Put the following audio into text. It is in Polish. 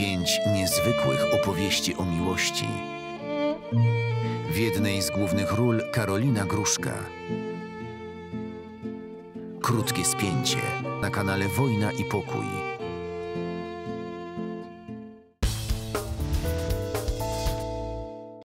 pięć niezwykłych opowieści o miłości. W jednej z głównych ról Karolina Gruszka. Krótkie spięcie na kanale Wojna i Pokój.